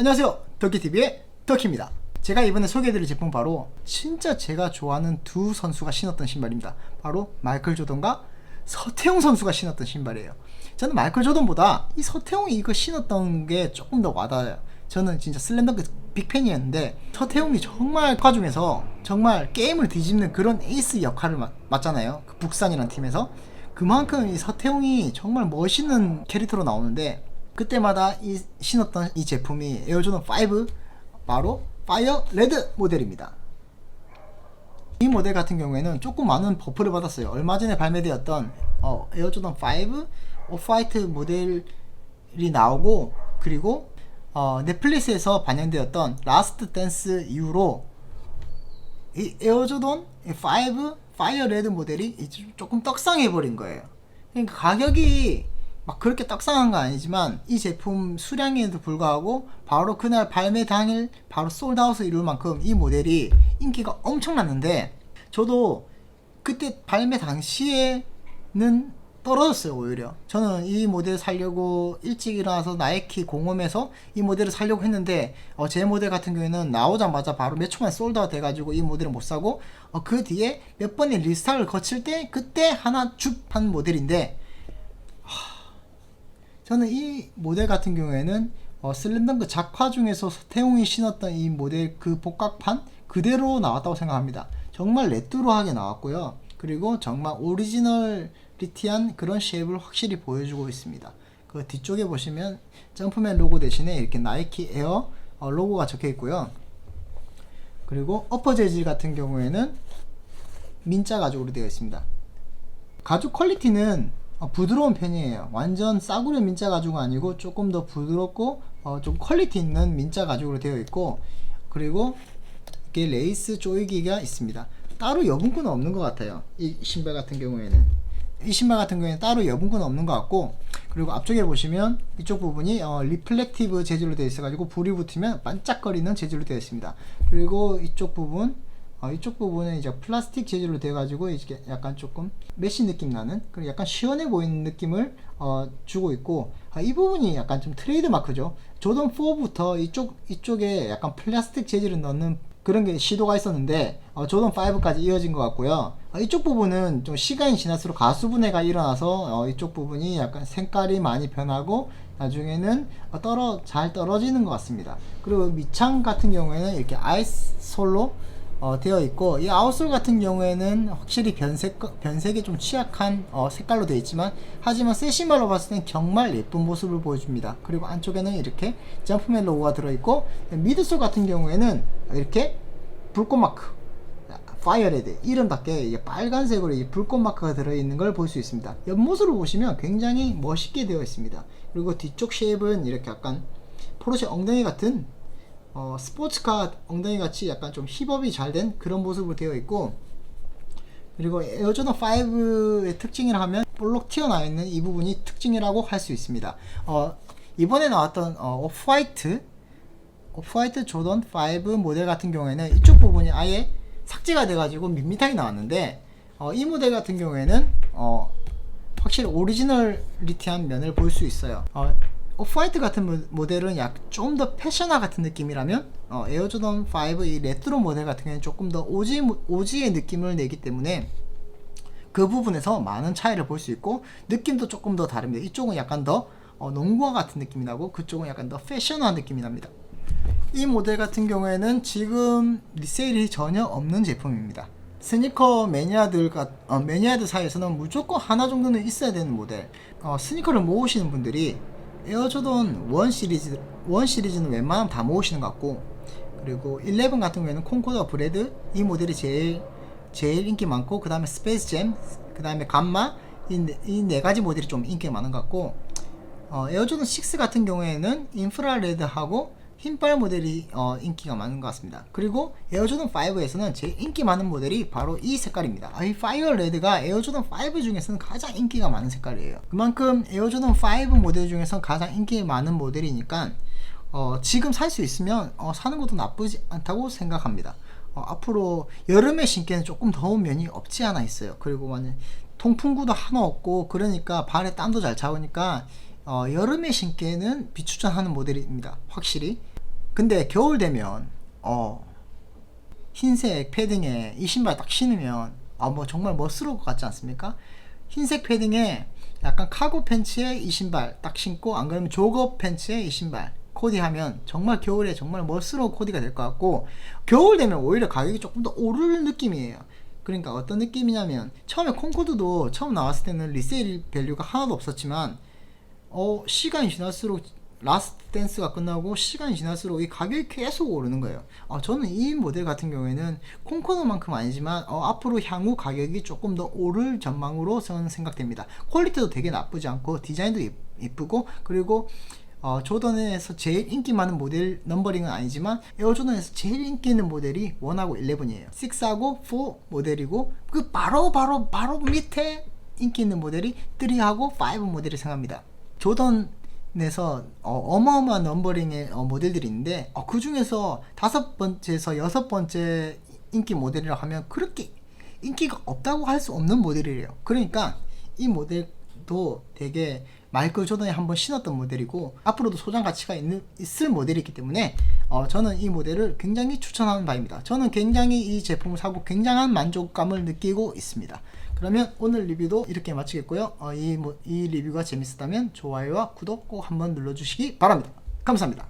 안녕하세요. 터키TV의 터키입니다. 제가 이번에 소개해드릴 제품 바로 진짜 제가 좋아하는 두 선수가 신었던 신발입니다. 바로 마이클 조던과 서태웅 선수가 신었던 신발이에요. 저는 마이클 조던보다 이 서태웅이 이거 신었던 게 조금 더 와닿아요. 저는 진짜 슬램덩크 빅팬이었는데 서태웅이 정말 과 중에서 정말 게임을 뒤집는 그런 에이스 역할을 맡, 맡잖아요. 그 북산이라는 팀에서 그만큼 이 서태웅이 정말 멋있는 캐릭터로 나오는데 그때마다 이 신었던 이 제품이 에어조던 5 바로 파이어 레드 모델입니다. 이 모델 같은 경우에는 조금 많은 버프를 받았어요. 얼마 전에 발매되었던 어, 에어조던 5 오프화이트 모델이 나오고 그리고 어, 넷플릭스에서 반영되었던 라스트 댄스 이후로 이 에어조던 5 파이어 레드 모델이 조금 떡상해 버린 거예요. 그러니까 가격이 막 그렇게 떡상한 건 아니지만 이 제품 수량에도 불구하고 바로 그날 발매 당일 바로 솔드아웃을 이룰 만큼 이 모델이 인기가 엄청났는데 저도 그때 발매 당시에는 떨어졌어요 오히려. 저는 이 모델 살려고 일찍 일어나서 나이키 공홈에서 이 모델을 살려고 했는데 어, 제 모델 같은 경우에는 나오자마자 바로 몇 초만에 솔드아웃 돼가지고 이 모델을 못 사고 어, 그 뒤에 몇 번의 리스타를 거칠 때 그때 하나 줍한 모델인데 저는 이 모델 같은 경우에는 어, 슬램덩크 작화 중에서 서태웅이 신었던 이 모델 그 복각판 그대로 나왔다고 생각합니다. 정말 레트로하게 나왔고요. 그리고 정말 오리지널리티한 그런 쉐입을 확실히 보여주고 있습니다. 그 뒤쪽에 보시면 점프맨 로고 대신에 이렇게 나이키 에어 어, 로고가 적혀 있고요. 그리고 어퍼 재질 같은 경우에는 민자 가죽으로 되어 있습니다. 가죽 퀄리티는 어, 부드러운 편이에요. 완전 싸구려 민자 가죽은 아니고 조금 더 부드럽고 어, 좀 퀄리티 있는 민자 가죽으로 되어 있고 그리고 이게 레이스 조이기가 있습니다. 따로 여분권은 없는 것 같아요. 이 신발 같은 경우에는 이 신발 같은 경우에는 따로 여분권은 없는 것 같고 그리고 앞쪽에 보시면 이쪽 부분이 어, 리플렉티브 재질로 되어 있어가지고 불이 붙으면 반짝거리는 재질로 되어 있습니다. 그리고 이쪽 부분 어, 이쪽 부분은 이제 플라스틱 재질로 돼가지고 이게 약간 조금 메쉬 느낌 나는 그리고 약간 시원해 보이는 느낌을 어, 주고 있고 아, 이 부분이 약간 좀 트레이드 마크죠. 조던 4부터 이쪽 이쪽에 약간 플라스틱 재질을 넣는 그런 게 시도가 있었는데 어, 조던 5까지 이어진 것 같고요. 어, 이쪽 부분은 좀 시간이 지날수록 가수 분해가 일어나서 어, 이쪽 부분이 약간 색깔이 많이 변하고 나중에는 어, 떨어 잘 떨어지는 것 같습니다. 그리고 밑창 같은 경우에는 이렇게 아이스 솔로 어, 되어 있고 이 아웃솔 같은 경우에는 확실히 변색 변색에 좀 취약한 어, 색깔로 되어 있지만 하지만 새 신발로 봤을 땐 정말 예쁜 모습을 보여줍니다. 그리고 안쪽에는 이렇게 점프맨 로고가 들어 있고 미드솔 같은 경우에는 이렇게 불꽃 마크 파이어레드 이름답게 이게 빨간색으로 이 불꽃 마크가 들어있는 걸 볼 수 있습니다. 옆모습을 보시면 굉장히 멋있게 되어 있습니다. 그리고 뒤쪽 쉐입은 이렇게 약간 포르쉐 엉덩이 같은 어, 스포츠카 엉덩이 같이 약간 좀 힙업이 잘 된 그런 모습으로 되어 있고 그리고 에어조던 5의 특징이라 하면 볼록 튀어나와 있는 이 부분이 특징이라고 할 수 있습니다. 어, 이번에 나왔던 어, 오프화이트 오프화이트 조던 5 모델 같은 경우에는 이쪽 부분이 아예 삭제가 돼가지고 밋밋하게 나왔는데 어, 이 모델 같은 경우에는 어, 확실히 오리지널리티한 면을 볼 수 있어요. 어, 오프화이트 같은 모델은 약 좀 더 패셔나 같은 느낌이라면 어, 에어조던 5 이 레트로 모델 같은 경우는 조금 더 오지 오지의 느낌을 내기 때문에 그 부분에서 많은 차이를 볼 수 있고 느낌도 조금 더 다릅니다. 이쪽은 약간 더 어, 농구화 같은 느낌이 나고 그쪽은 약간 더 패셔너한 느낌이 납니다. 이 모델 같은 경우에는 지금 리세일이 전혀 없는 제품입니다. 스니커 매니아들 어, 매니아들 사이에서는 무조건 하나 정도는 있어야 되는 모델. 어, 스니커를 모으시는 분들이 에어조던 1 시리즈 1 시리즈는 웬만하면 다 모으시는 것 같고 그리고 11 같은 경우에는 콩코더 브레드 이 모델이 제일 제일 인기 많고 그 다음에 스페이스 잼그 다음에 감마 이 네 가지 모델이 좀 인기가 많은 것 같고 어, 에어조던 6 같은 경우에는 인프라레드하고 흰빨 모델이 어, 인기가 많은 것 같습니다. 그리고 에어조던 5에서는 제일 인기 많은 모델이 바로 이 색깔입니다. 아, 이 파이어 레드가 에어조던 5 중에서는 가장 인기가 많은 색깔이에요. 그만큼 에어조던 5 모델 중에서 가장 인기 많은 모델이니까 어, 지금 살 수 있으면 어, 사는 것도 나쁘지 않다고 생각합니다. 어, 앞으로 여름에 신기에는 조금 더운 면이 없지 않아 있어요. 그리고 만약 통풍구도 하나 없고 그러니까 발에 땀도 잘 차오니까 어, 여름에 신기에는 비추천하는 모델입니다. 확실히 근데 겨울 되면 어 흰색 패딩에 이 신발 딱 신으면 아뭐 정말 멋스러울 것 같지 않습니까? 흰색 패딩에 약간 카고 팬츠에 이 신발 딱 신고 안 그러면 조거 팬츠에 이 신발 코디하면 정말 겨울에 정말 멋스러운 코디가 될 것 같고 겨울 되면 오히려 가격이 조금 더 오르는 느낌이에요. 그러니까 어떤 느낌이냐면 처음에 콩코드도 처음 나왔을 때는 리세일 밸류가 하나도 없었지만 어 시간이 지날수록 라스트 댄스가 끝나고 시간이 지날수록 이 가격이 계속 오르는 거예요. 어, 저는 이 모델 같은 경우에는 콩코드만큼 아니지만 어, 앞으로 향후 가격이 조금 더 오를 전망으로 저는 생각됩니다. 퀄리티도 되게 나쁘지 않고 디자인도 이- 이쁘고 그리고 어, 조던에서 제일 인기 많은 모델 넘버링은 아니지만 에어조던에서 제일 인기 있는 모델이 1하고 11이에요. 6하고 4 모델이고 그 바로 바로 바로 밑에 인기 있는 모델이 3하고 5 모델이 생각합니다. 조던 에서 어, 마어마한 넘버링의 어, 모델들이 있는데 어, 그 중에서 다섯 번째에서 여섯 번째 인기 모델이라 하면 그렇게 인기가 없다고 할 수 없는 모델이래요. 그러니까 이 모델도 되게 마이클 조던이 한번 신었던 모델이고 앞으로도 소장 가치가 있는 있을 모델이기 때문에 어, 저는 이 모델을 굉장히 추천하는 바입니다. 저는 굉장히 이 제품을 사고 굉장한 만족감을 느끼고 있습니다. 그러면 오늘 리뷰도 이렇게 마치겠고요. 어, 이, 뭐- 이 리뷰가 재밌었다면 좋아요와 구독 꼭 한번 눌러주시기 바랍니다. 감사합니다.